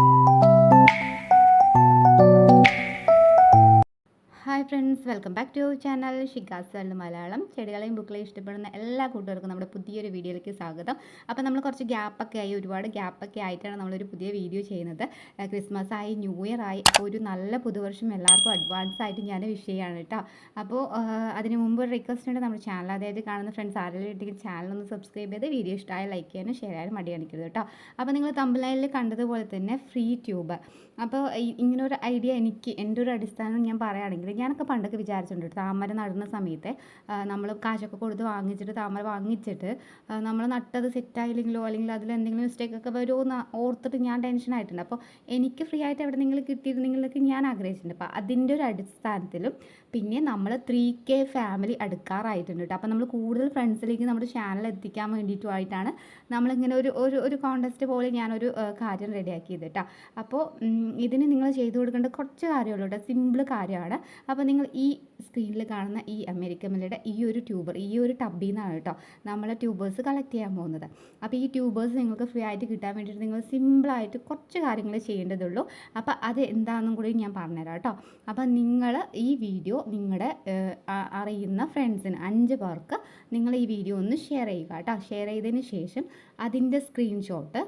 thank you hi friends welcome back to channel Shigas world Malayalam. ചെടികളെയും ബുക്കുകളെയും ഇഷ്ടപ്പെടുന്ന എല്ലാ കൂട്ടുകാർക്കും നമ്മുടെ പുതിയൊരു വീഡിയോയിലേക്ക് സ്വാഗതം. അപ്പോൾ നമ്മൾ കുറച്ച് ഗ്യാപ്പൊക്കെ ആയി ഒരുപാട് ഗ്യാപ്പൊക്കെ ആയിട്ടാണ് നമ്മളൊരു പുതിയ വീഡിയോ ചെയ്യുന്നത്. ക്രിസ്മസ് ആയി ന്യൂ ഇയർ ആയി അപ്പോൾ ഒരു നല്ല പുതുവർഷം എല്ലാവർക്കും അഡ്വാൻസ് ആയിട്ട് ഞാൻ വിഷ് ചെയ്യാണ് കേട്ടോ. അപ്പോൾ അതിന് മുമ്പ് ഒരു റിക്വസ്റ്റ് ഉണ്ട് നമ്മുടെ ചാനൽ അതായത് കാണുന്ന ഫ്രണ്ട്സ് ആരെങ്കിലും ചാനൽ ഒന്ന് സബ്സ്ക്രൈബ് ചെയ്ത് വീഡിയോ ഇഷ്ടമായ ലൈക്ക് ചെയ്യാനും ഷെയർ ചെയ്യാനും മടി കാണിക്കരുത് കേട്ടോ. അപ്പോൾ നിങ്ങൾ തമ്പിലൈനിൽ കണ്ടതുപോലെ തന്നെ ഫ്രീ ട്യൂബ് അപ്പോൾ ഇങ്ങനൊരു ഐഡിയ എനിക്ക് എന്റെ ഒരു അടിസ്ഥാനം ഞാൻ പറയുകയാണെങ്കിൽ ഞാനൊക്കെ പണ്ടൊക്കെ വിചാരിച്ചിട്ടുണ്ട്. താമര നടുന്ന സമയത്ത് നമ്മൾ കാശൊക്കെ കൊടുത്ത് വാങ്ങിച്ചിട്ട് താമര വാങ്ങിച്ചിട്ട് നമ്മൾ നട്ടത് സെറ്റായില്ലെങ്കിലോ അല്ലെങ്കിൽ അതിൽ എന്തെങ്കിലും മിസ്റ്റേക്ക് ഒക്കെ വരുമോ ഓർത്തിട്ട് ഞാൻ ടെൻഷൻ ആയിട്ടുണ്ട്. അപ്പോൾ എനിക്ക് ഫ്രീ ആയിട്ട് എവിടെ നിങ്ങൾ കിട്ടിയിരുന്നെങ്കിലൊക്കെ ഞാൻ ആഗ്രഹിച്ചിട്ടുണ്ട്. അപ്പോൾ അതിന്റെ ഒരു അടിസ്ഥാനത്തിലും പിന്നെ നമ്മൾ ത്രീ കെ ഫാമിലി അടുക്കാറായിട്ടുണ്ട് കേട്ടോ. അപ്പോൾ നമ്മൾ കൂടുതൽ ഫ്രണ്ട്സിലേക്ക് നമ്മുടെ ചാനൽ എത്തിക്കാൻ വേണ്ടിയിട്ടുമായിട്ടാണ് നമ്മളിങ്ങനെ ഒരു ഒരു ഒരു കോണ്ടസ്റ്റ് പോലെ ഞാനൊരു കാര്യം റെഡിയാക്കിയത് കേട്ടോ. അപ്പോൾ ഇതിന് നിങ്ങൾ ചെയ്തു കൊടുക്കേണ്ട കുറച്ച് കാര്യമുള്ളൂ കേട്ടോ. സിമ്പിൾ കാര്യമാണ്. അപ്പോൾ നിങ്ങൾ ഈ സ്ക്രീനിൽ കാണുന്ന ഈ അമേരിക്കൻ മലയുടെ ഈ ഒരു ട്യൂബർ ഈ ഒരു ടബിൽ നിന്നാണ് കേട്ടോ നമ്മൾ ട്യൂബേഴ്സ് കളക്ട് ചെയ്യാൻ പോകുന്നത്. അപ്പോൾ ഈ ട്യൂബേഴ്സ് നിങ്ങൾക്ക് ഫ്രീ ആയിട്ട് കിട്ടാൻ വേണ്ടിയിട്ട് നിങ്ങൾ സിമ്പിളായിട്ട് കുറച്ച് കാര്യങ്ങൾ ചെയ്യേണ്ടതുള്ളൂ. അപ്പോൾ അത് എന്താണെന്നും കൂടി ഞാൻ പറഞ്ഞുതരാം കേട്ടോ. അപ്പോൾ നിങ്ങൾ ഈ വീഡിയോ നിങ്ങളുടെ അറിയുന്ന ഫ്രണ്ട്സിന് അഞ്ച് പേർക്ക് നിങ്ങൾ ഈ വീഡിയോ ഒന്ന് ഷെയർ ചെയ്യുക കേട്ടോ. ഷെയർ ചെയ്തതിന് ശേഷം അതിന്റെ സ്ക്രീൻഷോട്ട്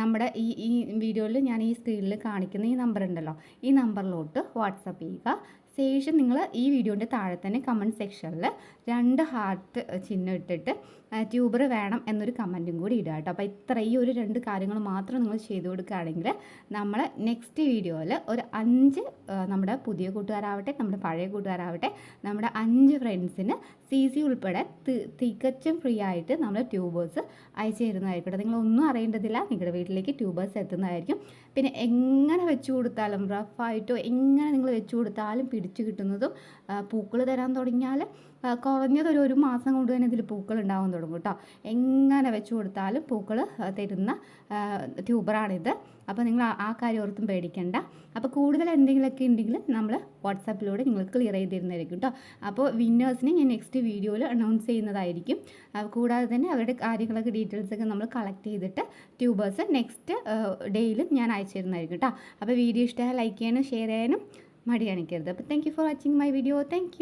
നമ്മുടെ ഈ ഈ വീഡിയോയിൽ ഞാൻ ഈ സ്ക്രീനിൽ കാണിക്കുന്ന ഈ നമ്പർ ഉണ്ടല്ലോ. ഈ നമ്പറിലോട്ട് വാട്സപ്പ് ചെയ്യുക. ശേഷം നിങ്ങൾ ഈ വീഡിയോന്റെ താഴെ തന്നെ കമന്റ് സെക്ഷനിൽ രണ്ട് ഹാർട്ട് ചിഹ്നം ഇട്ടിട്ട് ട്യൂബർ വേണം എന്നൊരു കമന്റും കൂടി ഇടുക കേട്ടോ. അപ്പോൾ ഇത്ര ഈ ഒരു രണ്ട് കാര്യങ്ങൾ മാത്രം നിങ്ങൾ ചെയ്തു കൊടുക്കുകയാണെങ്കിൽ നമ്മൾ നെക്സ്റ്റ് വീഡിയോയിൽ ഒരു അഞ്ച് നമ്മുടെ പുതിയ കൂട്ടുകാരാവട്ടെ നമ്മുടെ പഴയ കൂട്ടുകാരാവട്ടെ നമ്മുടെ അഞ്ച് ഫ്രണ്ട്സിന് സി സി ഉൾപ്പെടെ തികച്ചും ഫ്രീ ആയിട്ട് നമ്മൾ ട്യൂബേഴ്സ് അയച്ചു തരുന്നതായിരിക്കും നിങ്ങൾ നിങ്ങളൊന്നും അറിയേണ്ടതില്ല. നിങ്ങളുടെ വീട്ടിലേക്ക് ട്യൂബേഴ്സ് എത്തുന്നതായിരിക്കും. പിന്നെ എങ്ങനെ വെച്ച് കൊടുത്താലും റഫായിട്ടോ എങ്ങനെ നിങ്ങൾ വെച്ച് കൊടുത്താലും കിട്ടുന്നതും പൂക്കൾ തരാൻ തുടങ്ങിയാൽ കുറഞ്ഞതൊരു ഒരു മാസം കൊണ്ട് തന്നെ ഇതിൽ പൂക്കൾ ഉണ്ടാവാൻ തുടങ്ങും കേട്ടോ. എങ്ങനെ വെച്ച് കൊടുത്താലും പൂക്കൾ തരുന്ന ട്യൂബറാണിത്. അപ്പോൾ നിങ്ങൾ ആ- കാര്യം ഓർത്തും പേടിക്കണ്ട. അപ്പോൾ കൂടുതൽ എന്തെങ്കിലുമൊക്കെ ഉണ്ടെങ്കിൽ നമ്മൾ വാട്സാപ്പിലൂടെ നിങ്ങൾ ക്ലിയർ ചെയ്ത് തരുന്നതായിരിക്കും കേട്ടോ. അപ്പോൾ വിന്നേഴ്സിനെ ഞാൻ നെക്സ്റ്റ് വീഡിയോയിൽ അനൗൺസ് ചെയ്യുന്നതായിരിക്കും. കൂടാതെ തന്നെ അവരുടെ കാര്യങ്ങളൊക്കെ ഡീറ്റെയിൽസ് ഒക്കെ നമ്മൾ കളക്ട് ചെയ്തിട്ട് ട്യൂബേഴ്സ് നെക്സ്റ്റ് ഡേയിലും ഞാൻ അയച്ചു തരുന്നതായിരിക്കും കേട്ടോ. അപ്പോൾ വീഡിയോ ഇഷ്ടമായ ലൈക്ക് ചെയ്യാനും ഷെയർ ചെയ്യാനും മടി കാണിക്കരുത് അപ്പോൾ thank for watching my video thank